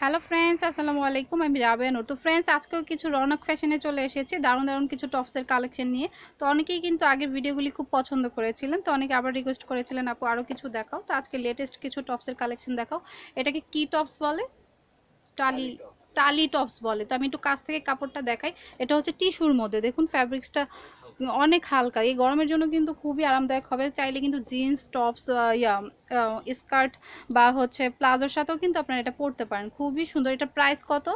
Hello friends আসসালামু আলাইকুম আমি রাবেয়া নূর তো ফ্রেন্ডস আজকেও কিছু রনক ফ্যাশনে চলে এসেছি। দারুণ দারুণ কিছু টপসের কালেকশন নিয়ে। তো অনেকেই কিন্তু আগের ভিডিওগুলি খুব পছন্দ করেছিলেন। তো অনেকে আবার রিকোয়েস্ট করেছিলেন আপু আরও কিছু দেখাও? তো আজকে লেটেস্ট কিছু টপসের কালেকশন দেখাও। এটাকে কি টপস বলে? টালি টালি টপস বলে। তো আমি একটু কাছ থেকে কাপড়টা দেখাই। এটা হচ্ছে টিস্যুর মধ্যে। দেখুন ফ্যাব্রিক্সটা অনেক হালকা। এই গরমের জন্য কিন্তু খুবই আরামদায়ক হবে। চাইলে কিন্তু জিন্স টপস ইয়া স্কার্ট বা হচ্ছে প্লাজোর সাথেও কিন্তু আপনারা এটা পরতে পারেন। খুবই সুন্দর। এটা প্রাইস কত?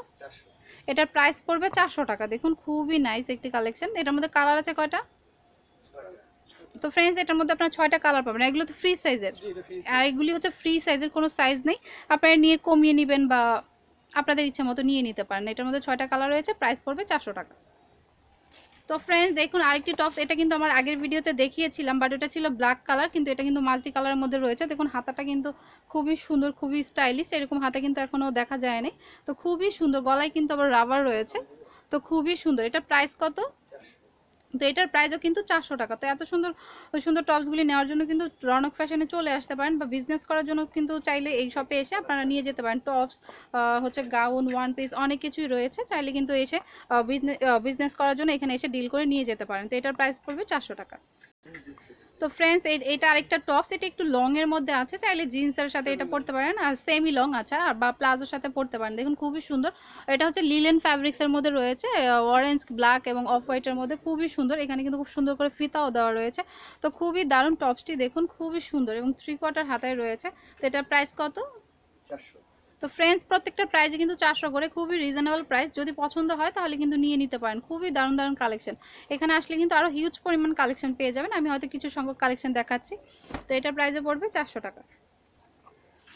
এটার প্রাইস পড়বে চারশো টাকা। দেখুন খুবই নাইস একটি কালেকশন এটার মধ্যে কালার আছে কয়টা? তো ফ্রেন্ডস এটার মধ্যে আপনার ছয়টা কালার পাবেন। এগুলো তো ফ্রি সাইজের আর এগুলি হচ্ছে ফ্রি সাইজের কোনো সাইজ নেই। আপনারা নিয়ে কমিয়ে নেবেন বা আপনাদের ইচ্ছা মতো নিয়ে নিতে পারেন। এটার মধ্যে ছয়টা কালার রয়েছে। প্রাইস পড়বে চারশো টাকা। তো ফ্রেন্ডস দেখুন, আরেকটি টপস এটা কিন্তু আমার আগের ভিডিওতে দেখিয়েছিলাম বাট ওটা ছিল ব্ল্যাক কালার কিন্তু এটা কিন্তু মাল্টি কালারের মধ্যে রয়েছে। দেখুন, হাতাটা কিন্তু খুবই সুন্দর, খুবই স্টাইলিশ এরকম হাতে কিন্তু এখনও দেখা যায়নি। তো খুবই সুন্দর, গলায় কিন্তু আবার রাবার রয়েছে। তো খুবই সুন্দর, এটা প্রাইস কত? তো এটার প্রাইসও কিন্তু চারশো টাকা। তো এত সুন্দর, ওই সুন্দর টপসগুলি নেওয়ার জন্য কিন্তু রনক ফ্যাশনে চলে আসতে পারেন বা বিজনেস করার জন্য কিন্তু চাইলে এই শপে এসে আপনারা নিয়ে যেতে পারেন। টপস হচ্ছে গাউন ওয়ান পিস অনেক কিছুই রয়েছে। চাইলে কিন্তু এসে বিজনেস করার জন্য এখানে এসে ডিল করে নিয়ে যেতে পারেন। তো এটার প্রাইস পড়বে চারশো টাকা। তো ফ্রেন্ডস এটা আরেকটা টপস এটা একটু লং এর মধ্যে আছে চাইলে জিন্সের সাথে এটা পড়তে পারেন আর সেমি লং আছে আর বা প্লাজোর সাথে পড়তে পারেন। দেখুন খুবই সুন্দর। এটা হচ্ছে লিলেন ফ্যাব্রিক্সের মধ্যে রয়েছে অরেঞ্জ ব্ল্যাক এবং অফ হোয়াইটের মধ্যে খুবই সুন্দর। এখানে কিন্তু খুব সুন্দর করে ফিতাও দেওয়া রয়েছে। তো খুবই দারুণ টপসটি দেখুন খুবই সুন্দর এবং থ্রি কোয়ার্টার হাতায় রয়েছে। তো এটার প্রাইস কত? চারশো। তো ফ্রেন্ডস প্রত্যেকটা প্রাইসে কিন্তু চারশো করে, খুবই রিজনেবল প্রাইস যদি পছন্দ হয়, তাহলে কিন্তু নিয়ে নিতে পারেন। খুবই দারুণ দারুণ কালেকশন এখানে আসলে কিন্তু আরও হিউজ পরিমাণ কালেকশন পেয়ে যাবেন। আমি হয়তো কিছু সংখ্যক কালেকশন দেখাচ্ছি। তো এটার প্রাইসে পড়বে চারশো টাকা।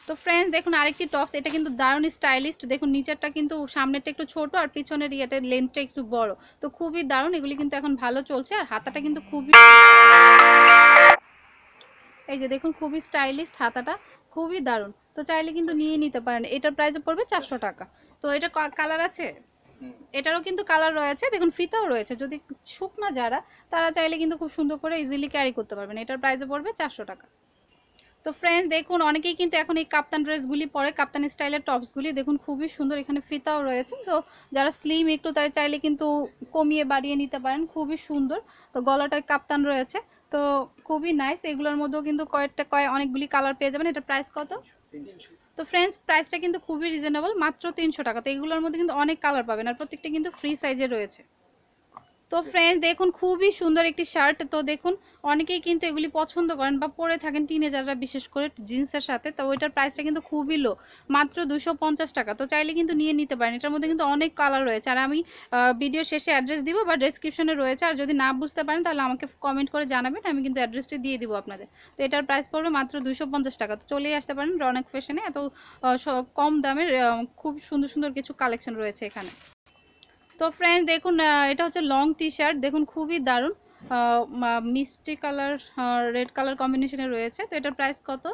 তো ফ্রেন্ডস দেখুন আরেকটি টপস এটা কিন্তু দারুণ স্টাইলিস্ট দেখুন নিচেরটা কিন্তু সামনেরটা একটু ছোট আর পিছনের ইয়েটার লেন্থটা একটু বড়। তো খুবই দারুণ। এগুলি কিন্তু এখন ভালো চলছে আর হাতাটা কিন্তু খুবই এই যে দেখুন, খুবই স্টাইলিস্ট হাতাটা। খুবই দারুণ। তো চাইলে কিন্তু নিয়ে নিতে পারেন। এটার প্রাইসও পড়বে চারশো টাকা। তো এটা কালার আছে? এটারও কিন্তু কালার রয়েছে। দেখুন ফিতাও রয়েছে। যদি শুকনা যারা তারা চাইলে কিন্তু খুব সুন্দর করে ইজিলি ক্যারি করতে পারবেন। এটার প্রাইসে পড়বে চারশো টাকা। তো ফ্রেন্ডস দেখুন, অনেকেই কিন্তু এখন এই কাপ্তান ড্রেসগুলি পরে, কাপ্তান স্টাইলের টপসগুলি। দেখুন, খুবই সুন্দর, এখানে ফিতাও রয়েছে। তো যারা স্লিম একটু তাই চাইলে কিন্তু কমিয়ে বাড়িয়ে নিতে পারেন। খুবই সুন্দর। তো গলাটায় কাপ্তান রয়েছে। তো খুবই নাইস এগুলোর মধ্যেও কিন্তু কয়েকটা, কয়েক, অনেকগুলি কালার পেয়ে যাবেন। এটা প্রাইস কত? তো ফ্রেন্ডস প্রাইসটা কিন্তু খুবই রিজনেবল মাত্র তিনশো টাকা। তো এগুলোর মধ্যে কিন্তু অনেক কালার পাবেন। আর প্রত্যেকটা কিন্তু ফ্রি সাইজে রয়েছে। তো ফ্রেন্ডস দেখুন, খুবই সুন্দর একটি শার্ট তো দেখুন, অনেকেই কিন্তু এগুলি পছন্দ করেন বা পরে থাকেন টিনেজাররা বিশেষ করে জিন্সের সাথে। তো ওইটার প্রাইসটা কিন্তু খুবই লো মাত্র দুশো টাকা। তো চাইলে কিন্তু নিয়ে নিতে পারেন। এটার মধ্যে কিন্তু অনেক কালার রয়েছে। আর আমি ভিডিও শেষে অ্যাড্রেস দিব বা ডেসক্রিপশনে রয়েছে। আর যদি না বুঝতে পারেন, তাহলে আমাকে কমেন্ট করে জানাবেন। আমি কিন্তু অ্যাড্রেসটি দিয়ে দিব আপনাদের। তো এটার প্রাইস পড়বে মাত্র দুশো টাকা। তো চলেই আসতে পারেন রনেক ফ্যাশনে এত কম দামের খুব সুন্দর সুন্দর কিছু কালেকশন রয়েছে এখানে। তো ফ্রেন্ড দেখুন এটা হচ্ছে লং টি শার্ট দেখুন, খুবই দারুণ। মিষ্টি কালার রেড কালার কম্বিনেশনে রয়েছে। তো এটার প্রাইস কত?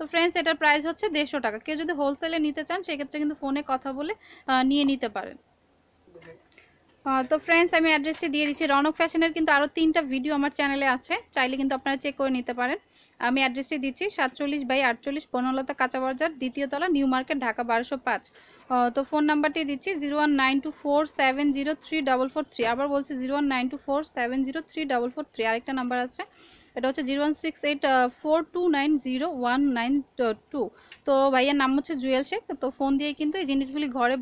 তো ফ্রেন্ডস এটার প্রাইস হচ্ছে দেড়শো টাকা। কেউ যদি হোলসেলে নিতে চান, সেক্ষেত্রে কিন্তু ফোনে কথা বলে নিয়ে নিতে পারেন। তো ফ্রেন্ডস আমি অ্যাড্রেসটি দিয়ে দিচ্ছি। রনক ফ্যাশনের কিন্তু আরও তিনটা ভিডিও আমার চ্যানেলে আছে। চাইলে কিন্তু আপনারা চেক করে নিতে পারেন। আমি অ্যাড্রেসটি দিচ্ছি, সাতচল্লিশ বাই আটচল্লিশ, বনলতা কাঁচা বাজার, দ্বিতীয় তলা, নিউ মার্কেট, ঢাকা বারোশো পাঁচ। তো ফোন নাম্বারটি দিচ্ছি zero one nine two four seven zero three double four three আবার বলছি zero one nine two four seven zero three double four three আরেকটা নাম্বার আছে। এটা হচ্ছে zero one six eight four two nine zero one nine two তো ভাইয়ার নাম হচ্ছে জুয়েল শেখ তো ফোন দিয়ে কিন্তু এই জিনিসগুলি ঘরে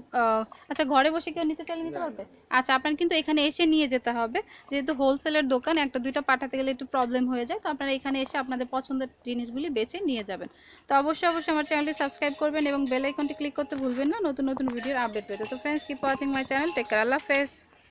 আচ্ছা ঘরে বসে কেউ নিতে চাইলে নিতে পারবে? আচ্ছা আপনার কিন্তু এখানে এসে নিয়ে যেতে হবে। যেহেতু হোলসেলের দোকান একটা দুইটা পাঠাতে গেলে একটু প্রবলেম হয়ে যায় তো আপনারা এখানে এসে আপনাদের পছন্দের জিনিসগুলি বেছে নিয়ে যাবেন। তো অবশ্যই অবশ্যই আমার চ্যানেলটি সাবস্ক্রাইব করবেন এবং বেল আইকনটি ক্লিক করতে ভুলবেন না নতুন নতুন ভিডিওর আপডেট পেতে। তো friends keep watching my channel take care আল্লাহ হাফেজ।